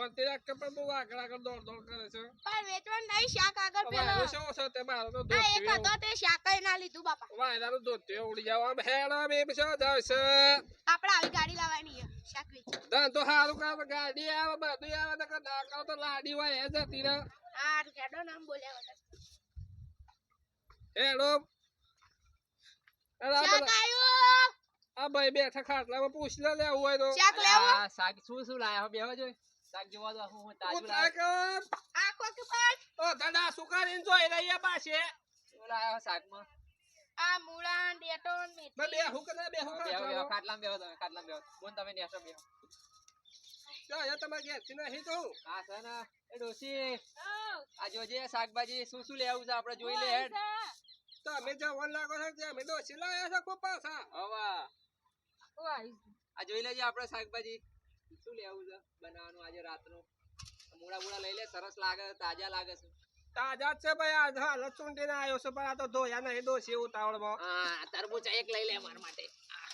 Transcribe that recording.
શાંતિ રાખ પણ બહુ આગળ આગળ દોડ દોડ કરે છે. પણ વેચવાનું નહીં શાક આગળ પેલો વાયરો શેવો છે? તે મારો તો આ એક હતો તે શાકય ના લીધું બાપા. વાયરાનું ધોતિયો ઉડી જાવ. આમ હેડા બે બસો જાય આપણે આવી ગાડી લાવવાની છે શાક વેચી ધન તો સારું કામ ગાડી આવે બધું આવે તો ના તો લાડી હોય એ જતી રહે. આ કેડો નામ બોલ્યા વગર. હેડો. શાક આવ્યું આ ભાઈ બેઠા ખાટલામાં પૂછ લે લેવું હોય તો. શાક લેવું? શાક શું શું લાયા બે બેહો જોઈ? શાક જોવા તો હું હું તાજું ઉતાર લાયા કર. આખો કે પણ ઓ દાદા સુકારીને જોઈ રહી પાછે શું લાયા શાકમાં આ મૂળા ડેટોન મેથી બેહું કે ના બેહું બેહો બેહો ખાટલામાં? ખાટલામાં બેહો તમે ખાટલામાં બેહો બોન તમે નેસો બેહો તો અહીંયા તમારે ઘેરથી નહીં તો હા છે ને એ ડોશી આ જોજે શાકભાજી શું શું લેવું છે આપણે? જોઈ લે હેડ. તો અમે જવાન લાગો છો અમે ડોસી લાયા છે ખૂબ પાછા હવે. આ જોઈ લેજે આપણે શાકભાજી શું લેવું છે? બનાવવાનું આજે રાતનું. મૂળા મૂળા લઈ લે સરસ લાગે છે, તાજા લાગે છે. તાજા છે ભાઈ આ હાલત ચૂંટીને આવ્યો છે પણ આ તો ધોયા નહીં ડોસી ઉતાવળમાં. હા તરબૂચ એક લઈ લે મારા માટે. આ.